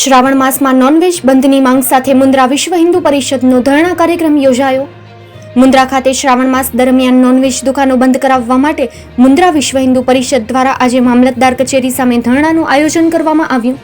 શ્રાવણ માસમાં નોનવેજ બંધની માંગ સાથે મુન્દ્રા વિશ્વ હિન્દુ પરિષદનો ધરણા કાર્યક્રમ યોજાયો. મુન્દ્રા ખાતે શ્રાવણ માસ દરમિયાન નોનવેજ દુકાનો બંધ કરાવવા માટે મુન્દ્રા વિશ્વ હિન્દુ પરિષદ દ્વારા આજે મામલતદાર કચેરી સામે ધરણાનું આયોજન કરવામાં આવ્યું.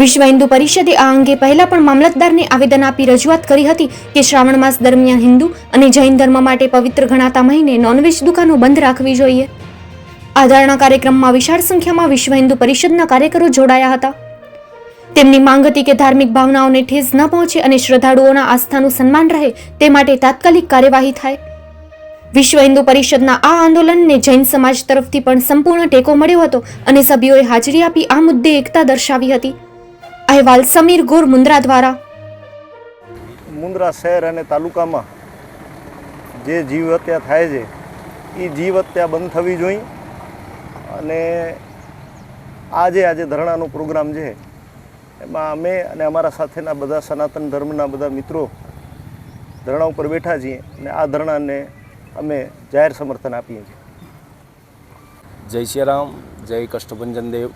વિશ્વ હિન્દુ પરિષદે આ અંગે પહેલા પણ મામલતદારને આવેદન આપી રજૂઆત કરી હતી કે શ્રાવણ માસ દરમિયાન હિન્દુ અને જૈન ધર્મ માટે પવિત્ર ગણાતા મહિને નોનવેજ દુકાનો બંધ રાખવી જોઈએ. આ ધરણા કાર્યક્રમમાં વિશાળ સંખ્યામાં વિશ્વ હિન્દુ પરિષદના કાર્યકરો જોડાયા હતા. તેમની માંગ હતી કે ધાર્મિક ભાવનાઓને ઠેસ ન પહોંચે અને શ્રદ્ધાળુઓના આસ્થાનું સન્માન રહે તે માટે તાત્કાલિક કાર્યવાહી થાય. વિશ્વ હિન્દુ પરિષદના આ આંદોલનને જૈન સમાજ તરફથી પણ સંપૂર્ણ ટેકો મળ્યો હતો અને સભ્યોએ હાજરી આપી આ મુદ્દે એકતા દર્શાવી હતી. અહેવાલ સમીર ગોર, મુન્દ્રા દ્વારા. મુન્દ્રા શહેર અને તાલુકામાં જે જીવ હત્યા થાય છે, એ જીવ હત્યા બંધ થવી જોઈએ અને આજે આજે ધરણાનો પ્રોગ્રામ છે એમાં અમે અને અમારા સાથેના બધા સનાતન ધર્મના બધા મિત્રો ધરણા ઉપર બેઠા છીએ અને આ ધરણાને અમે જાહેર સમર્થન આપીએ છીએ. જય શ્રી રામ જય કષ્ટભંજન દેવ.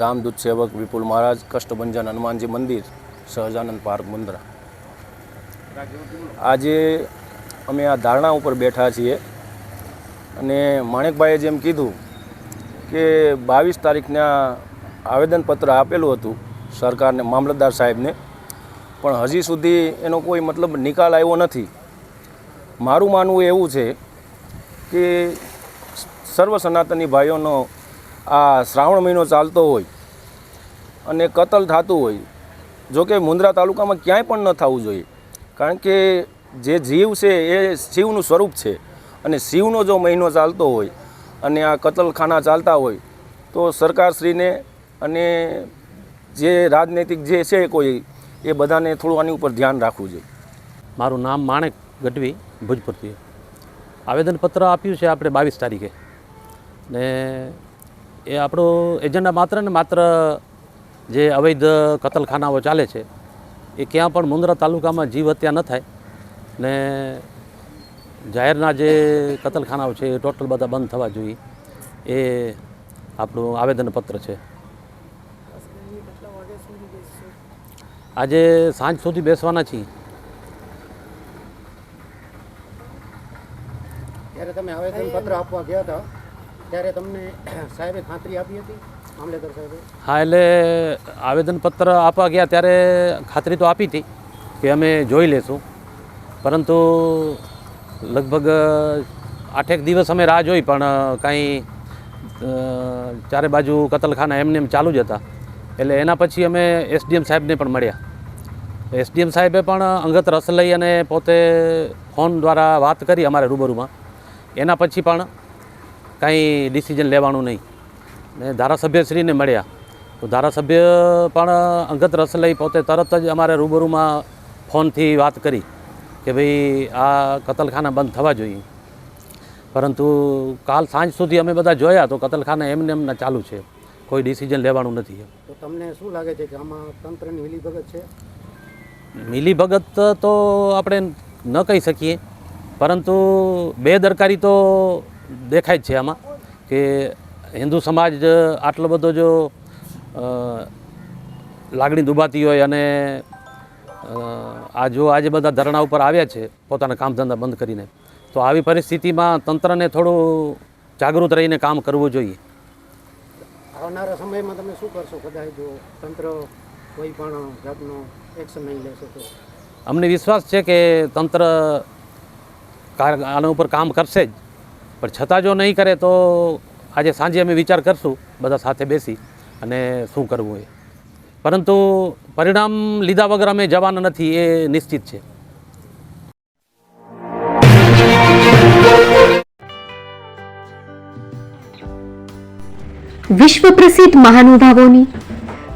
રામદૂત સેવક વિપુલ મહારાજ, કષ્ટભંજન હનુમાનજી મંદિર, સહજાનંદ પાર્ક, મુન્દ્રા. આજે અમે આ ધારણા ઉપર બેઠા છીએ અને માણેકભાઈએ જેમ કીધું કે બાવીસ તારીખના આવેદનપત્ર આપેલું હતું સરકારને, મામલતદાર સાહેબને. પણ હજી સુધી એનો કોઈ મતલબ નિકાલ આવ્યો નથી. મારું માનવું એવું છે કે સર્વ સનાતની ભાઈઓનો આ શ્રાવણ મહિનો ચાલતો હોય અને કતલ થતું હોય જોકે મુન્દ્રા તાલુકામાં ક્યાંય પણ ન થવું જોઈએ. કારણ કે જે જીવ છે એ શિવનું સ્વરૂપ છે. અને શિવનો જો મહિનો ચાલતો હોય અને આ કતલખાના ચાલતા હોય, તો સરકારશ્રીને અને જે રાજનૈતિક જે છે કોઈ, એ બધાને થોડું આની ઉપર ધ્યાન રાખવું જોઈએ. મારું નામ માણેક ગઢવી, ભુજપુરથી. આવેદનપત્ર આપ્યું છે આપણે બાવીસ તારીખે. ને એ આપણો એજન્ડા માત્ર ને માત્ર જે અવૈધ કતલખાનાઓ ચાલે છે, એ ક્યાં પણ મુન્દ્રા તાલુકામાં જીવ હત્યા ન થાય. ને જાહેરના જે કતલખાનાઓ છે એ ટોટલ બધા બંધ થવા જોઈએ. એ આપણું આવેદનપત્ર છે. આજે સાંજ સુધી બેસવાના છીએ. જ્યારે તમે આવેદનપત્ર આપવા ગયા હતા ત્યારે તમને સાહેબે ખાતરી આપી હતી મામલેદાર સાહેબે? હા એટલે આવેદનપત્ર આપવા ગયા ત્યારે ખાતરી તો આપી હતી કે અમે જોઈ લેશું. પરંતુ લગભગ આઠેક દિવસ અમે રાહ જોઈ પણ કાંઈ ચારે બાજુ કતલખાના એમને એમ ચાલુ જ હતા. એટલે એના પછી અમે એસડીએમ સાહેબને પણ મળ્યા. એસડીએમ સાહેબે પણ અંગત રસ લઈ અને પોતે ફોન દ્વારા વાત કરી અમારે રૂબરૂમાં. એના પછી પણ કાંઈ ડિસિઝન લેવાનું નહીં. ને ધારાસભ્યશ્રીને મળ્યા. તો ધારાસભ્ય પણ અંગત રસ લઈ પોતે તરત જ અમારે રૂબરૂમાં ફોનથી વાત કરી કે ભાઈ આ કતલખાના બંધ થવા જોઈએ. પરંતુ કાલ સાંજ સુધી અમે બધા જોયા તો કતલખાના એમને એમના ચાલુ છે. કોઈ ડિસિઝન લેવાનું નથી તો તમને શું લાગે છે કે આમાં તંત્રની વિલીભગત છે? મિલીભગત તો આપણે ન કહી શકીએ. પરંતુ બેદરકારી તો દેખાય જ છે આમાં કે હિન્દુ સમાજ આટલો બધો જો લાગણી દુભાતી હોય અને આ જો આજે બધા ધરણા ઉપર આવ્યા છે પોતાના કામ ધંધા બંધ કરીને, તો આવી પરિસ્થિતિમાં તંત્રને થોડું જાગૃત રહીને કામ કરવું જોઈએ. આવનારા સમયમાં તમે શું કરશો? કદાચ જો તંત્ર કોઈ પણ જાતનો અમને વિશ્વાસ છે કે તંત્ર આના ઉપર કામ કરશે જ. પણ છતાં જો નહીં કરે તો આજે સાંજે અમે વિચાર કરશું બધા સાથે બેસી અને શું કરવું એ. પરંતુ પરિણામ લીધા વગર અમે જવાના નથી એ નિશ્ચિત છે. વિશ્વ પ્રસિદ્ધ મહાનુભાવોની